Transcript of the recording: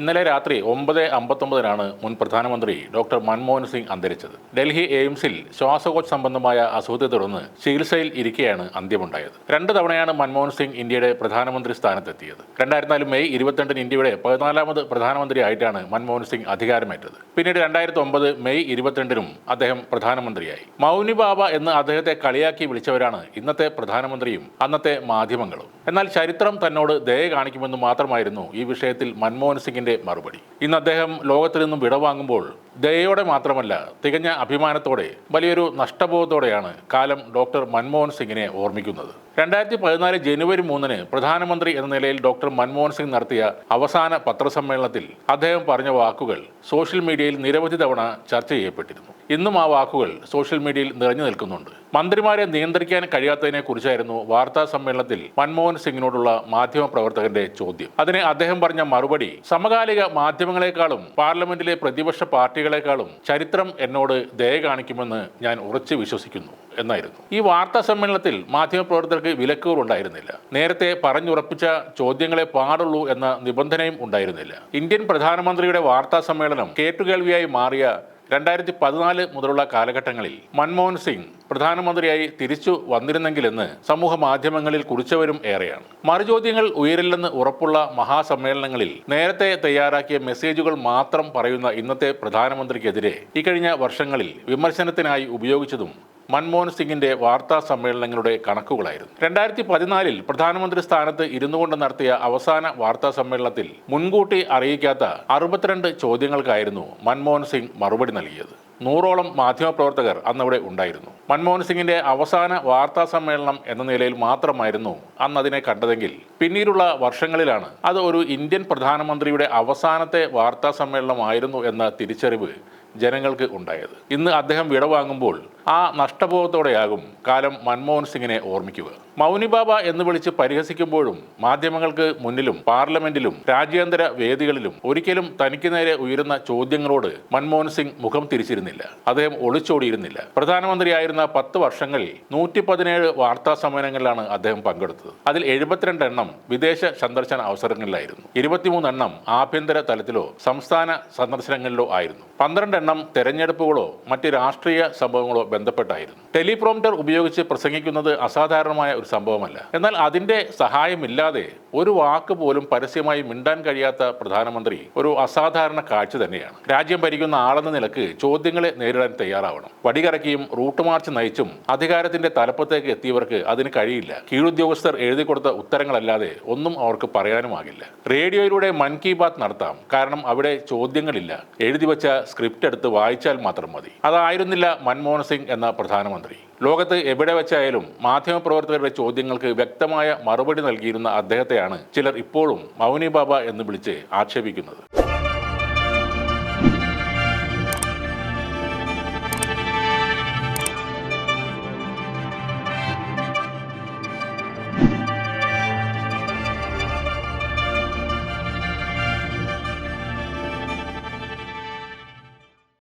ഇന്നലെ രാത്രി ഒമ്പത് അമ്പത്തൊമ്പതിനാണ് മുൻ പ്രധാനമന്ത്രി ഡോക്ടർ മൻമോഹൻ സിംഗ് അന്തരിച്ചത്. ഡൽഹി എയിംസിൽ ശ്വാസകോശ സംബന്ധമായ അസുഖത്തെ തുടർന്ന് ചികിത്സയിൽ ഇരിക്കെയാണ് അന്ത്യമുണ്ടായത്. രണ്ട് തവണയാണ് മൻമോഹൻ സിംഗ് ഇന്ത്യയുടെ പ്രധാനമന്ത്രി സ്ഥാനത്തെത്തിയത്. രണ്ടായിരത്തി നാല് മെയ് ഇരുപത്തിരണ്ടിന് ഇന്ത്യയുടെ പതിനാലാമത് പ്രധാനമന്ത്രിയായിട്ടാണ് മൻമോഹൻ സിംഗ് അധികാരമേറ്റത്. പിന്നീട് രണ്ടായിരത്തി ഒമ്പത് മെയ് ഇരുപത്തിരണ്ടിനും അദ്ദേഹം പ്രധാനമന്ത്രിയായി. മൗനി ബാബ എന്ന് അദ്ദേഹത്തെ കളിയാക്കി വിളിച്ചവരാണ് ഇന്നത്തെ പ്രധാനമന്ത്രിയും അന്നത്തെ മാധ്യമങ്ങളും. എന്നാൽ ചരിത്രം തന്നോട് ദയ കാണിക്കുമെന്ന് മാത്രമായിരുന്നു ഈ വിഷയത്തിൽ മൻമോഹൻ സിംഗിന്റെ മറുപടി. ഇന്ന് അദ്ദേഹം ലോകത്തിൽ നിന്നും വിടവാങ്ങുമ്പോൾ ദയയോടെ മാത്രമല്ല തികഞ്ഞ അഭിമാനത്തോടെ വലിയൊരു നഷ്ടബോധത്തോടെയാണ് കാലം ഡോക്ടർ മൻമോഹൻ സിംഗിനെ ഓർമ്മിക്കുന്നത്. രണ്ടായിരത്തി പതിനാല് ജനുവരി മൂന്നിന് പ്രധാനമന്ത്രി എന്ന നിലയിൽ ഡോക്ടർ മൻമോഹൻ സിംഗ് നടത്തിയ അവസാന പത്രസമ്മേളനത്തിൽ അദ്ദേഹം പറഞ്ഞ വാക്കുകൾ സോഷ്യൽ മീഡിയയിൽ നിരവധി തവണ ചർച്ച ചെയ്യപ്പെട്ടിരുന്നു. ഇന്നും ആ വാക്കുകൾ സോഷ്യൽ മീഡിയയിൽ നിറഞ്ഞു നിൽക്കുന്നുണ്ട്. മന്ത്രിമാരെ നിയന്ത്രിക്കാൻ കഴിയാത്തതിനെ കുറിച്ചായിരുന്നു വാർത്താ സമ്മേളനത്തിൽ മൻമോഹൻ സിംഗിനോടുള്ള മാധ്യമ പ്രവർത്തകന്റെ ചോദ്യം. അതിന് അദ്ദേഹം പറഞ്ഞ മറുപടി സമകാലിക മാധ്യമങ്ങളെക്കാളും പാർലമെന്റിലെ പ്രതിപക്ഷ പാർട്ടികളെക്കാളും ചരിത്രം എന്നോട് ദയ കാണിക്കുമെന്ന് ഞാൻ ഉറച്ചു വിശ്വസിക്കുന്നു എന്നായിരുന്നു. ഈ വാർത്താ സമ്മേളനത്തിൽ മാധ്യമപ്രവർത്തകർക്ക് വിലക്കുകൾ ഉണ്ടായിരുന്നില്ല. നേരത്തെ പറഞ്ഞുറപ്പിച്ച ചോദ്യങ്ങളെ പാടുള്ളൂ എന്ന നിബന്ധനയും ഉണ്ടായിരുന്നില്ല. ഇന്ത്യൻ പ്രധാനമന്ത്രിയുടെ വാർത്താ സമ്മേളനം കേട്ടുകേൾവിയായി മാറിയ രണ്ടായിരത്തി പതിനാല് മുതലുള്ള കാലഘട്ടങ്ങളിൽ മൻമോഹൻ സിംഗ് പ്രധാനമന്ത്രിയായി തിരിച്ചു വന്നിരുന്നെങ്കിലെന്ന് സമൂഹ മാധ്യമങ്ങളിൽ കുറിച്ചവരും ഏറെയാണ്. മറുചോദ്യങ്ങൾ ഉയരില്ലെന്ന് ഉറപ്പുള്ള മഹാസമ്മേളനങ്ങളിൽ നേരത്തെ തയ്യാറാക്കിയ മെസ്സേജുകൾ മാത്രം പറയുന്ന ഇന്നത്തെ പ്രധാനമന്ത്രിക്കെതിരെ ഇക്കഴിഞ്ഞ വർഷങ്ങളിൽ വിമർശനത്തിനായി ഉപയോഗിച്ചതും മൻമോഹൻ സിംഗിന്റെ വാർത്താ സമ്മേളനങ്ങളുടെ കണക്കുകളായിരുന്നു. രണ്ടായിരത്തി പതിനാലിൽ പ്രധാനമന്ത്രി സ്ഥാനത്ത് ഇരുന്നു കൊണ്ട് നടത്തിയ അവസാന വാർത്താ സമ്മേളനത്തിൽ മുൻകൂട്ടി അറിയിക്കാത്ത അറുപത്തിരണ്ട് ചോദ്യങ്ങൾക്കായിരുന്നു മൻമോഹൻ സിംഗ് മറുപടി നൽകിയത്. നൂറോളം മാധ്യമപ്രവർത്തകർ അന്നവിടെ ഉണ്ടായിരുന്നു. മൻമോഹൻ സിംഗിന്റെ അവസാന വാർത്താ സമ്മേളനം എന്ന നിലയിൽ മാത്രമായിരുന്നു അന്ന് അതിനെ കണ്ടതെങ്കിൽ പിന്നീടുള്ള വർഷങ്ങളിലാണ് അത് ഒരു ഇന്ത്യൻ പ്രധാനമന്ത്രിയുടെ അവസാനത്തെ വാർത്താ സമ്മേളനമായിരുന്നു എന്ന തിരിച്ചറിവ് ജനങ്ങൾക്ക് ഉണ്ടായത്. ഇന്ന് അദ്ദേഹം വിടവാങ്ങുമ്പോൾ ആ നഷ്ടബോധത്തോടെയാകും കാലം മൻമോഹൻ സിംഗിനെ ഓർമ്മിക്കുക. മൗനി ബാബ എന്ന് വിളിച്ച് പരിഹസിക്കുമ്പോഴും മാധ്യമങ്ങൾക്ക് മുന്നിലും പാർലമെന്റിലും രാജ്യാന്തര വേദികളിലും ഒരിക്കലും തനിക്ക് നേരെ ഉയരുന്ന ചോദ്യങ്ങളോട് മൻമോഹൻ സിംഗ് മുഖം തിരിച്ചിരുന്നില്ല. അദ്ദേഹം ഒളിച്ചോടിയിരുന്നില്ല. പ്രധാനമന്ത്രിയായിരുന്ന പത്ത് വർഷങ്ങളിൽ നൂറ്റി പതിനേഴ് വാർത്താ സമ്മേളനങ്ങളിലാണ് അദ്ദേഹം പങ്കെടുത്തത്. അതിൽ എഴുപത്തിരണ്ട് എണ്ണം വിദേശ സന്ദർശന അവസരങ്ങളിലായിരുന്നു. ഇരുപത്തിമൂന്ന് എണ്ണം ആഭ്യന്തര തലത്തിലോ സംസ്ഥാന സന്ദർശനങ്ങളിലോ ആയിരുന്നു. പന്ത്രണ്ട് എണ്ണം തെരഞ്ഞെടുപ്പുകളോ മറ്റ് രാഷ്ട്രീയ സംഭവങ്ങളോ ബന്ധപ്പെട്ടായിരുന്നു. ടെലിപ്രോംറ്റർ ഉപയോഗിച്ച് പ്രസംഗിക്കുന്നത് അസാധാരണമായ ഒരു സംഭവമല്ല. എന്നാൽ അതിന്റെ സഹായമില്ലാതെ ഒരു വാക്ക് പോലും പരസ്യമായി മിണ്ടാൻ കഴിയാത്ത പ്രധാനമന്ത്രി ഒരു അസാധാരണ കാഴ്ച തന്നെയാണ്. രാജ്യം ഭരിക്കുന്ന ആളെന്ന നിലയ്ക്ക് ചോദ്യങ്ങളെ നേരിടാൻ തയ്യാറാവണം. വടികറക്കിയും റൂട്ട് മാർച്ച് നയിച്ചും അധികാരത്തിന്റെ തലപ്പത്തേക്ക് എത്തിയവർക്ക് അതിന് കഴിയില്ല. കീഴുദ്യോഗസ്ഥർ എഴുതി കൊടുത്ത ഉത്തരങ്ങളല്ലാതെ ഒന്നും അവർക്ക് പറയാനുമാകില്ല. റേഡിയോയിലൂടെ മൻ കി ബാത്ത് നടത്താം. കാരണം അവിടെ ചോദ്യങ്ങളില്ല. എഴുതി വച്ച സ്ക്രിപ്റ്റ് എടുത്ത് വായിച്ചാൽ മാത്രം മതി. അതായിരുന്നില്ല മൻമോഹൻ സിംഗ് എന്ന പ്രധാനമന്ത്രി. ലോകത്ത് എവിടെ വെച്ചായാലും മാധ്യമപ്രവർത്തകരുടെ ചോദ്യങ്ങൾക്ക് വ്യക്തമായ മറുപടി നൽകിയിരുന്ന അദ്ദേഹത്തെയാണ് ചിലർ ഇപ്പോഴും മൗനി ബാബ എന്ന് വിളിച്ച് ആക്ഷേപിക്കുന്നത്.